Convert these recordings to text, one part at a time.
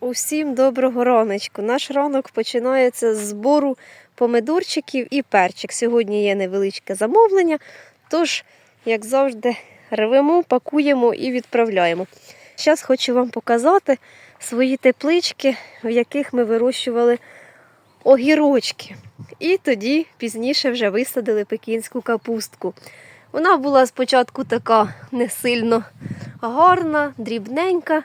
Усім доброго раночку. Наш ранок починається з збору помидорчиків і перчик. Сьогодні є невеличке замовлення, тож, як завжди, рвемо, пакуємо і відправляємо. Зараз хочу вам показати свої теплички, в яких ми вирощували огірочки. І тоді пізніше вже висадили пекінську капустку. Вона була спочатку така не сильно гарна, дрібненька.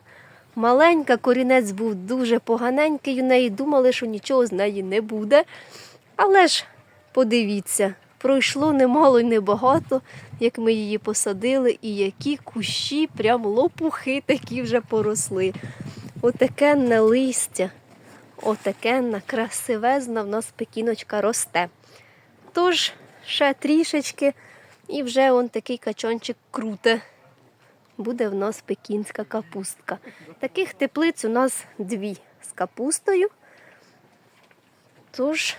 Маленька, корінець був дуже поганенький у неї, думали, що нічого з неї не буде. Але ж подивіться, пройшло немало й небагато, як ми її посадили, і які кущі, прям лопухи такі вже поросли. Отакенне листя, отакенна красивезна в нас пекіночка росте. Тож ще трішечки, і вже он такий качончик круте буде в нас пекінська капустка. Таких теплиць у нас дві з капустою. Тож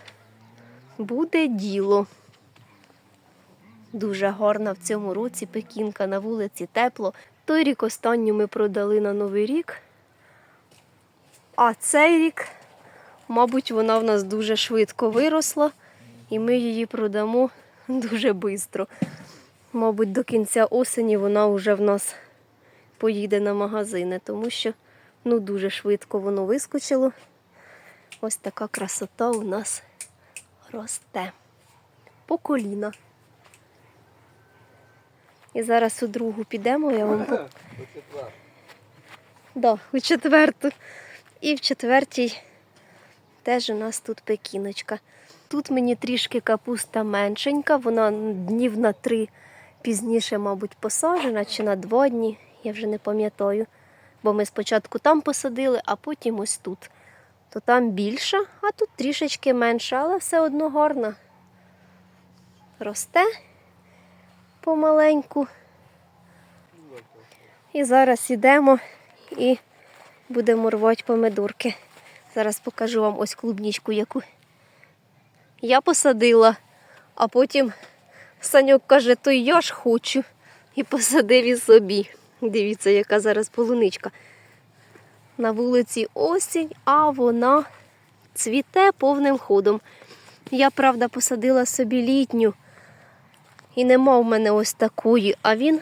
буде діло. Дуже гарна в цьому році пекінка на вулиці тепло. Той рік останню ми продали на Новий рік. А цей рік, мабуть, вона в нас дуже швидко виросла, і ми її продамо дуже швидко. Мабуть, до кінця осені вона вже в нас поїде на магазини, тому що ну, дуже швидко воно вискочило. Ось така красота у нас росте по коліна. І зараз у другу підемо, я вам по... да, у четверту. І в четвертій теж у нас тут пекіночка. Тут мені трішки капуста меншенька, вона днів на три пізніше, мабуть, посаджена чи на два дні, я вже не пам'ятаю. Бо ми спочатку там посадили, а потім ось тут. То там більша, а тут трішечки менша, але все одно гарна. Росте помаленьку. І зараз йдемо і будемо рвати помидорки. Зараз покажу вам ось клубнічку, яку я посадила, а потім Саньок каже, то я ж хочу. І посадив і собі. Дивіться, яка зараз полуничка. На вулиці осінь, а вона цвіте повним ходом. Я, правда, посадила собі літню. І нема в мене ось такої, а він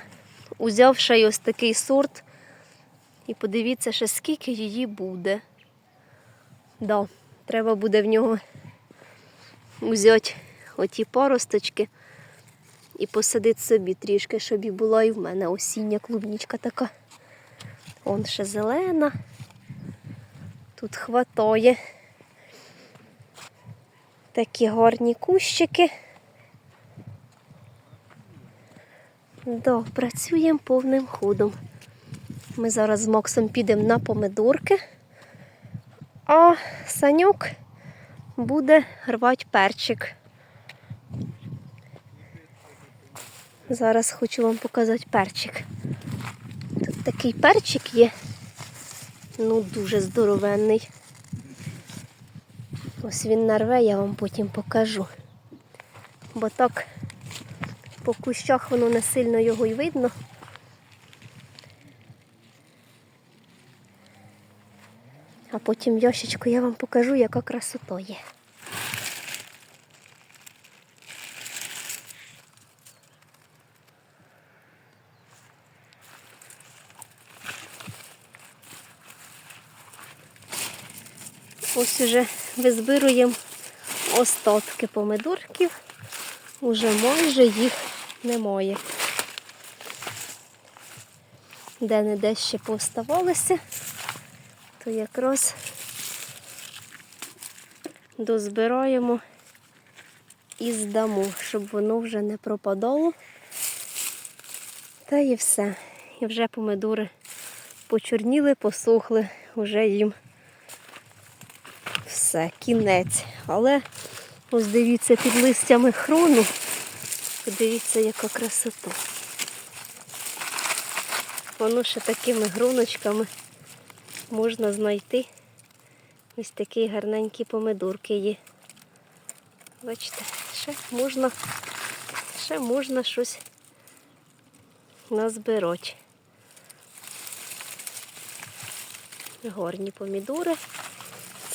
узяв ще й ось такий сорт. І подивіться, ще скільки її буде. Да, треба буде в нього взяти оті паросточки і посадити собі трішки, щоб і була і в мене осіння клубнічка така. Он ще зелена. Тут хватає. Такі гарні кущики. Да, працюємо повним ходом. Ми зараз з Максом підемо на помидорки, а саньок буде рвати перчик. Зараз хочу вам показати перчик. Тут такий перчик є, ну дуже здоровенний. Ось він нарве, я вам потім покажу. Бо так по кущах воно не сильно його й видно. А потім ящичку я вам покажу, яка красота є. Ось уже визбируємо остатки помидорків. Уже майже їх немає. Де-не-де ще повставалися, то якраз дозбираємо і здамо, щоб воно вже не пропадало. Та і все. І вже помидори почорніли, посохли, вже їм все, кінець. Але ось дивіться під листями хрону. Подивіться, яка красота. Воно ще такими гроночками можна знайти. Ось такі гарненькі помидорки є. Бачите, ще можна, ще можна щось назбирати. Горні помідори.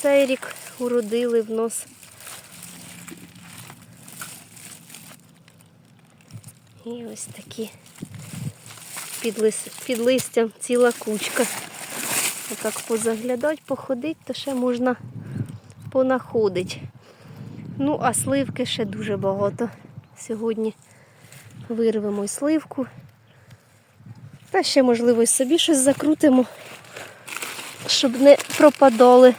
Цей рік уродили в нас. І ось такі під, лис... під листям ціла кучка. Отак позаглядати, походити, то ще можна понаходити. Ну, а сливки ще дуже багато. Сьогодні вирвемо й сливку. Та ще, можливо, і собі щось закрутимо, щоб не пропадали.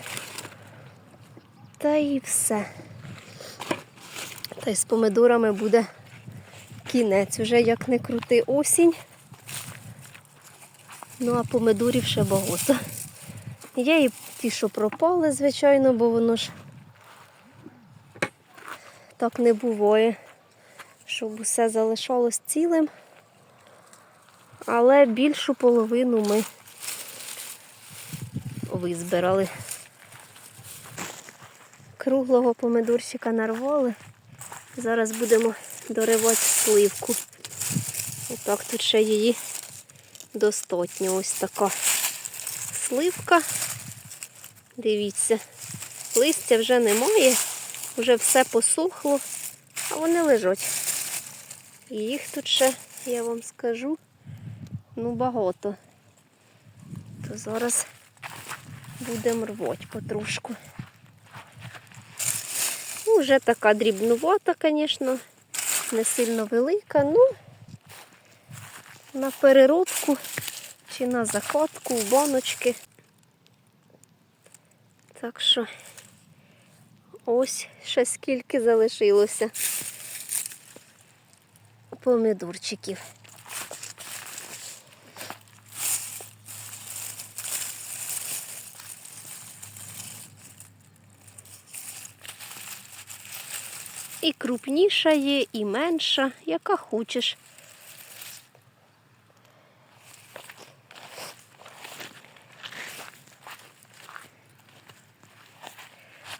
Та і все. Та й з помидорами буде кінець. Уже як не крути осінь. Ну, а помидорів ще багато. Є і ті, що пропали, звичайно, бо воно ж так не буває, щоб усе залишалось цілим. Але більшу половину ми визбирали. Круглого помидорчика нарвали. Зараз будемо доривати сливку. Отак тут ще її достатньо. Ось така сливка. Дивіться, листя вже немає, вже все посохло, а вони лежать. І їх тут ще, я вам скажу, ну багато. То зараз будемо рвати потрошку. Ну, вже така дрібнувата, звісно, не сильно велика, ну на переробку чи на закладку в баночки. Так що ось ще скільки залишилося помідорчиків. І крупніша є, і менша, яка хочеш.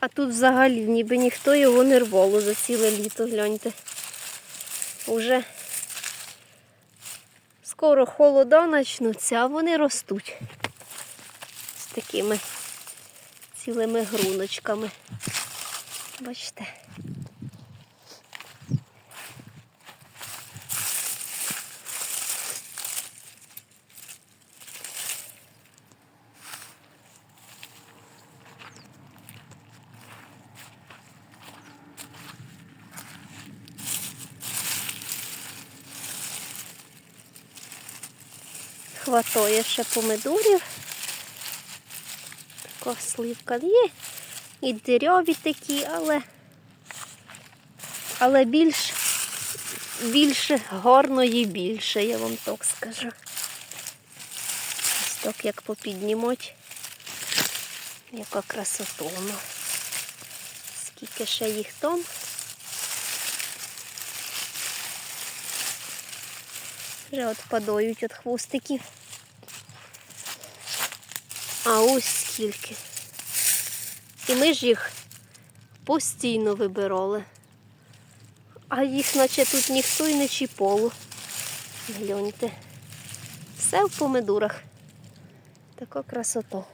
А тут взагалі ніби ніхто його не рвало за ціле літо, гляньте. Уже скоро холода почнуться, а вони ростуть з такими цілими груночками. Бачите. Хватає ще помидорів. Така сливка є. І дереві такі, але, але більш, більше гарної більше, я вам так скажу. Ось так як попіднімать. Яка красота вона. Скільки ще їх там. Вже відпадають від хвостиків. А ось скільки. І ми ж їх постійно вибирали. А їх наче тут ніхто й не чіпало. Гляньте. Все в помидорах. Така красота.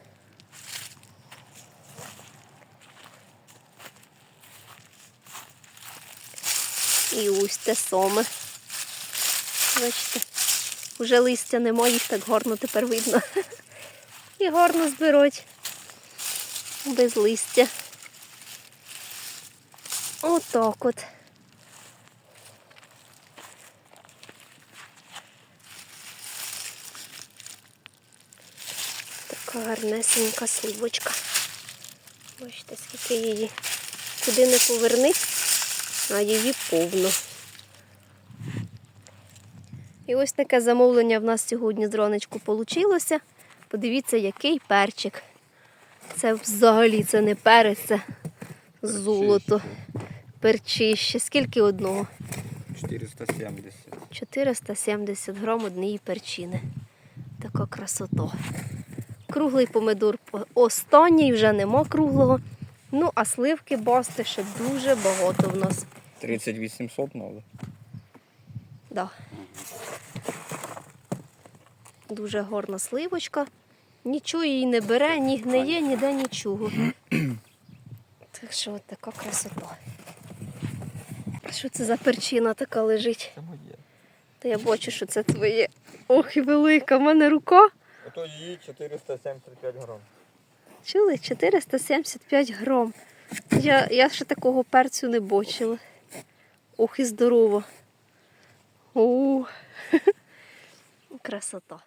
І ось те саме. Бачите, вже листя нема, їх так гарно тепер видно. І гарно зберуть без листя. Отак от. Така гарнесенька сливочка. Бачите, скільки її. Куди не поверни, а її повно. І ось таке замовлення в нас сьогодні з раночку вийшло. Подивіться, який перчик. Це взагалі це не перець, це золото. Перчище. Скільки одного? 470. 470 грам однієї перчини. Така красота. Круглий помидор останній, вже нема круглого. Ну, а сливки басти ще дуже багато в нас. 3800 надо. Да. Дуже гарна сливочка. Нічого її не бере, ні гниє, ніде нічого. Так що от така красота. Що це за перчина така лежить? Це моє. Та я бачу, що це твоє. Ох, і велика, в мене рука. Ото її 475 грам. Чули? 475 грам. Я, я ще такого перцю не бачила. Ох, і здорово. О, красота.